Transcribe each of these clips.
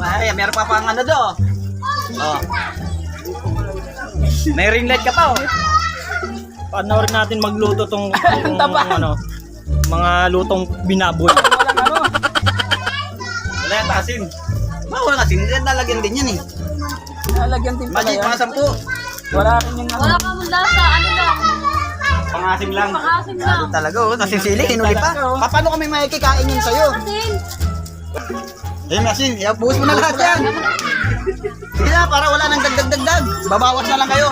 Ay, meron pa pang ano do. Oh. May ring light ka pa oh. Panoorin natin magluto tong, tong Taba. ano, mga lutong binaboy. Walang ano. Wala yung asin. Bawal kasi, din yan eh. Lalagyan din pala Magic, yan. mga sampu. Wala rin yung Wala kang lasa, ano lang, Pangasim lang. pang-asim lang. Talaga oh, kasi sili, hinuli pa. Pa, paano kami makikikain yun sa'yo? Asin. Ayun, asin, eh, buhos mo na lahat yan. Sige na, para wala nang dagdag-dagdag. Babawas na lang kayo.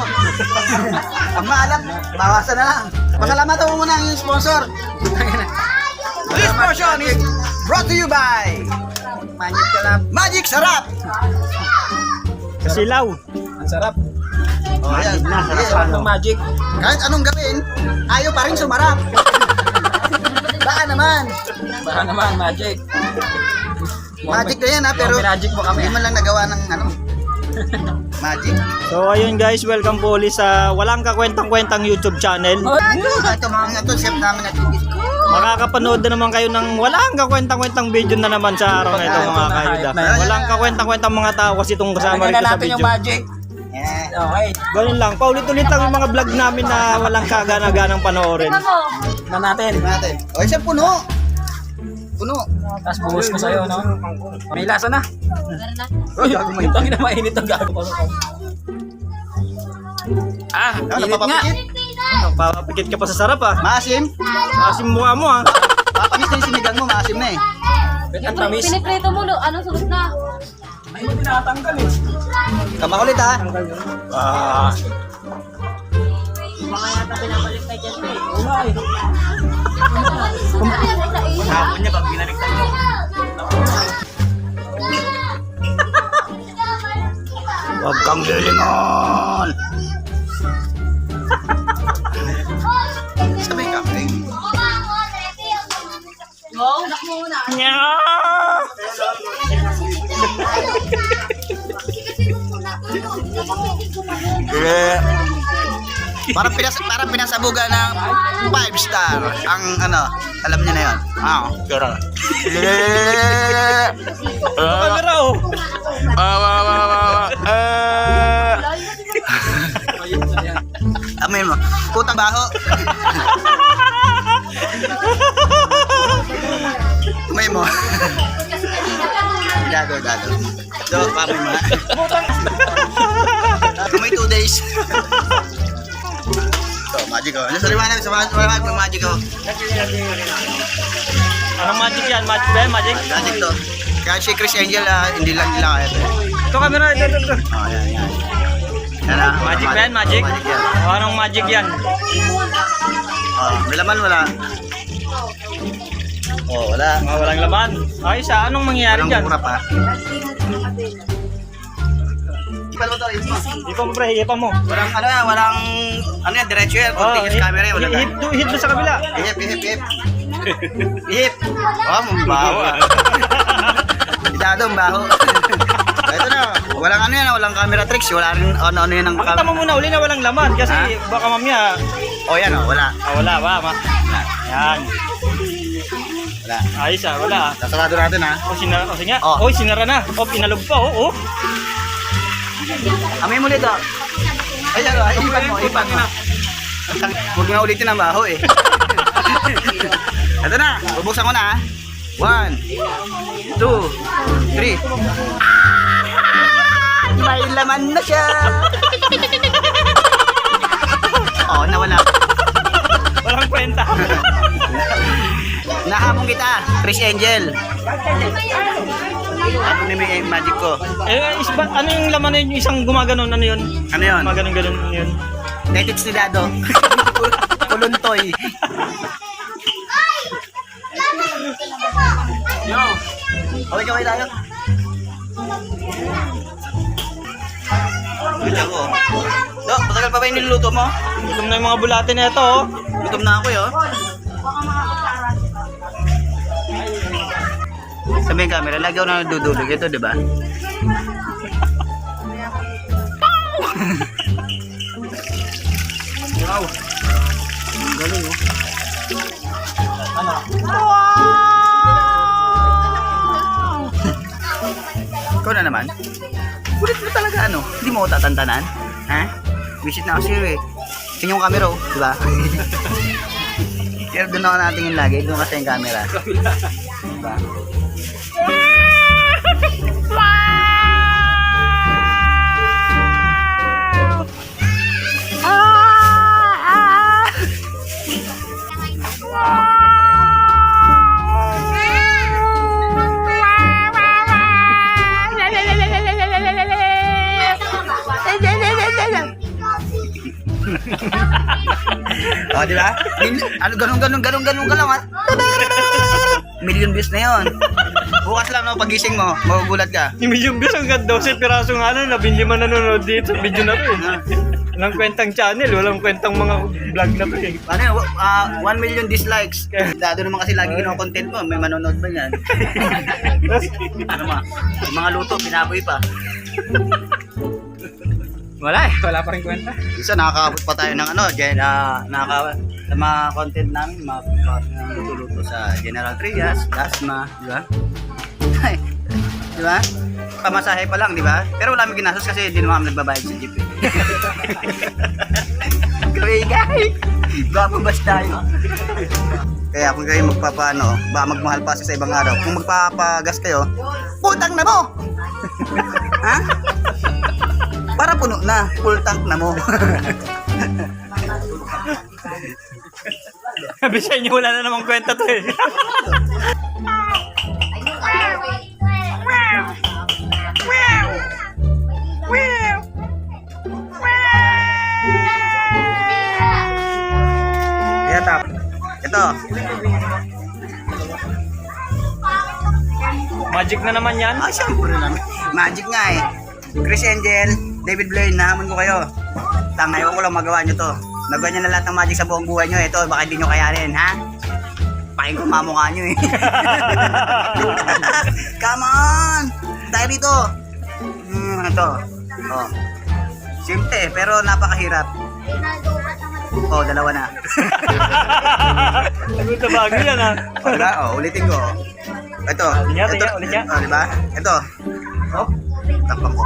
Ang maalam, bawasan na lang. Pasalamatan mo muna ang iyong sponsor. This portion is brought to you by Magic Sarap. Magic Sarap! Kasilaw. Ang sarap. Oh, ayan. Sige, Ang magic. Kahit anong gawin, ayaw pa rin sumarap. Baka naman. Baka naman, magic. Magic na yan ha, pero Magic mo kami. hindi man lang nagawa ng ano. Magic. So ayun guys, welcome po ulit sa walang kakwentang-kwentang YouTube channel. Oh, Ito mga ito, chef namin at Makakapanood na naman kayo ng walang kakwentang-kwentang video na naman sa araw na ito mga kayuda. Walang kakwentang-kwentang mga tao kasi itong kasama rito sa natin yung video. magic. Yeah. Okay. Ganun lang, paulit-ulit lang yung mga vlog namin na walang kagana-ganang panoorin. Tingnan mo. Na natin. natin. O, isa puno. Puno. Tapos buhos ko sa'yo, no? May lasa na. Meron na. Uy, ito na mainit ang gago ko. Ah, Ano, init nga. napapapikit? Papapikit ka pa sa sarap ah. Maasim. Asim mukha mo ah. Papamis na yung sinigang mo, maasim na eh. Ang tamis. Piniprito mo, lo- ano, sulit na. Ay, mo tinatanggal eh. Tama ulit ha. Ah, Una eh. Hapon niya pag binaliktad mo. Huwag kang lilingon. Sabi ka, eh. Wow, anak nya. Eh, Parang pinas parang pinasabuga ng 5 star ang ano, alam niyo na 'yon. Ah, pero. Camera oh. Amin mo. Putang baho. May mo. Dado, dado. Do, kami mo. May 2 days. Magic oh. Ano sa liwanag? Sa liwanag, may magic oh. Anong magic yan? Magic ba yan? Magic? Magic to. Kaya si Chris Angel, ah, hindi lang nila kaya to. Ito camera, ito, ito, ito. Oh, yan, yan. Yan ah. Magic ba yan? Magic? Magic yan. O, anong magic yan? Oh, may laman wala. Oh, wala. Mga walang laman. Ayos ah, anong mangyayari Walang dyan? mura pa. Ipan mo to, ipan mo. Ipa mo pre, ipa mo. Walang ano yan, walang ano yan, diretso yan, Oh, continuous camera yan, wala hit, hit doon sa kabila. Ihip, ihip, ihip. Ihip. Oh, ah. Idado, ang baho. Ito na, walang ano yan, walang camera tricks, wala rin ano-ano yan ang Pakita mo muna uli na walang laman kasi Ha? baka mamaya, Oh, yan oh, wala. ah, wala ba? Ma Wala. yan. Wala. Ayos ah, wala ah. Sasarado natin ha. O, sinara, o sige nga. Oh. Oy, sinara na. O, pinalog pa, oh, oh. Amoy mo nito. Ay, ano, ay, ipan mo, ipan mo. Huwag nga ulitin ang baho eh. Ito na, bubuksan ko na ha. One, two, three. May laman na siya. oh, nawala. Walang kwenta. Nahamon kita, Chris Angel. Ano na may magic ko? eh, isba, ano yung laman na yun? Yung isang gumaganon, ano yun? Ano yun? Gumaganon-ganon, ano yun? Netits ni Dado. Kuluntoy. Yo. Okay, okay tayo. Good ako. Do, matagal pa ba yung niluluto mo? Gutom na yung mga bulate na ito, oh. Gutom na ako, yo. Sabi yung camera, lagi ako na nadudulog ito, di ba? wow. Ang galing, oh. Ano? Ikaw na naman. Kulit mo talaga ano. Hindi mo ako tatantanan. Ha? Visit na kasi eh. Tingnan yung camera oh. Di ba? Pero doon ako natingin lagi. Doon kasi yung camera. Diba? Oh, di ba? Ano, ganun, ganun, ganun, ganun ka lang, ha? Million views na yon. Bukas lang, no, pagising mo, magugulat ka. Million views hanggang 12 piraso nga na, labing lima nanonood dito sa video na to eh. Walang kwentang channel, walang kwentang mga vlog na to eh. Ano yun, ah, 1 million dislikes. Dado naman kasi lagi ginawa content mo, may manonood ba yan? ano ma? Yung mga luto, pinaboy pa. Wala eh. Wala pa rin kwenta. Isa nakakaabot pa tayo ng ano, gen, ah, nakaka sa mga content namin, mga mga luto-luto sa General Trias, Dasma, di ba? Di ba? Pamasahe pa lang, di ba? Pero wala kami ginastos kasi hindi naman kami nagbabayad sa jeep. eh. Kaya guys, baka bas tayo. Kaya kung kayo magpapaano, baka magmahal pa sa ibang araw. Kung magpapagas kayo, putang na mo! ha? Para puno na, full tank na mo. Sabi sa inyo, wala na namang kwenta to eh. Tap. Ito, Magic na naman yan. Ah, syempre naman. Magic nga eh. Chris Angel, David Blaine, nahamon ko kayo. Tang, ayaw ko lang magawa nyo to. Nagawa nyo na lahat ng magic sa buong buhay nyo. Ito, baka hindi nyo kayanin, ha? Paking ko mamukha nyo eh. Come on! Tayo dito. Hmm, ito. Oh. Simple, pero napakahirap. Oh, dalawa na. Ano sa bago yan ah. O, diba? O, ulitin ko. Ito. Niya, ito. ulit niya. O, diba? Ito. O, tapang ko.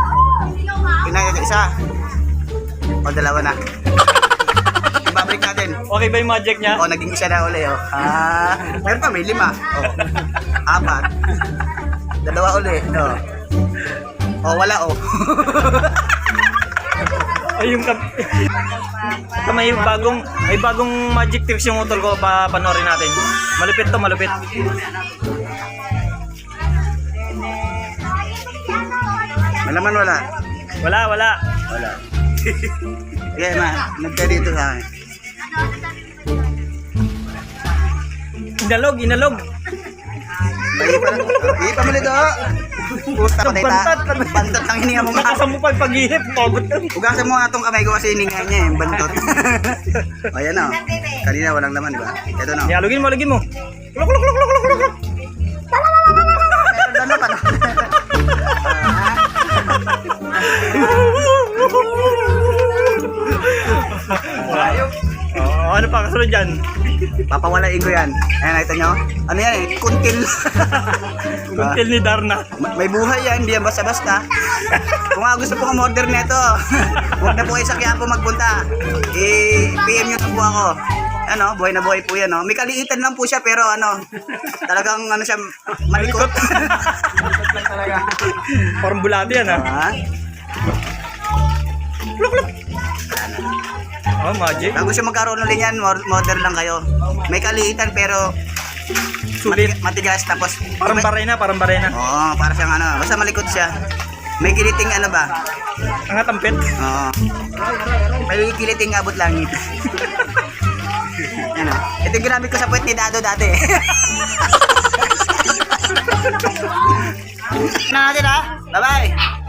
Pinay isa. O, dalawa na. Ibabalik natin. Okay ba yung magic niya? O, naging isa na uli, o. Ah, meron pa, may lima. O, apat. Dalawa uli. O. O, wala, o. Ay, yung kap... Ito may bagong, may bagong magic tricks yung utol ko pa panoorin natin. Malupit to, malupit. Malaman wala. Wala, wala. Wala. Sige, ma. Nagka dito sa akin. Inalog, inalog. Ipa na. Ipa mo nito. Puta ko dito. Bantat. Bantat ang hininga mo nga. Nakasam mo pag paghihip, pagod ka. Ugasan mo nga itong kamay ko kasi hininga niya yung bantot. Ayan o. Kanina walang naman, di ba? Ito na. Yalugin mo, lugin mo. Kulok, kulok, kulok, kulok, kulok, kulok. Meron na pa. Oo, ano pa kasunod dyan? Papawalain ko yan. Ayan, nakita nyo? Ano yan eh? Kuntil. Kuntil ni Darna. Ma- May buhay yan, hindi yan basta-basta. Kung nga gusto po kumorder nito, huwag na po kayo sa Quiapo magpunta. I-PM nyo na po ako. Ano, buhay na buhay po yan. No? May kaliitan lang po siya pero ano, talagang ano siya, malikot. Parang bulati yan ah. ha? Oh, magic. Kung gusto magkaroon ulit yan, modern lang kayo. May kaliitan pero Sulit. mati- matigas tapos Parang may- barena, parang barena. Oo, para siyang ano, basta malikot siya. May kiliting ano ba? Ang atampit. Oo. May kiliting abot langit. ano? Ito yung ginamit ko sa puwet ni Dado dati. na natin ha. Bye-bye.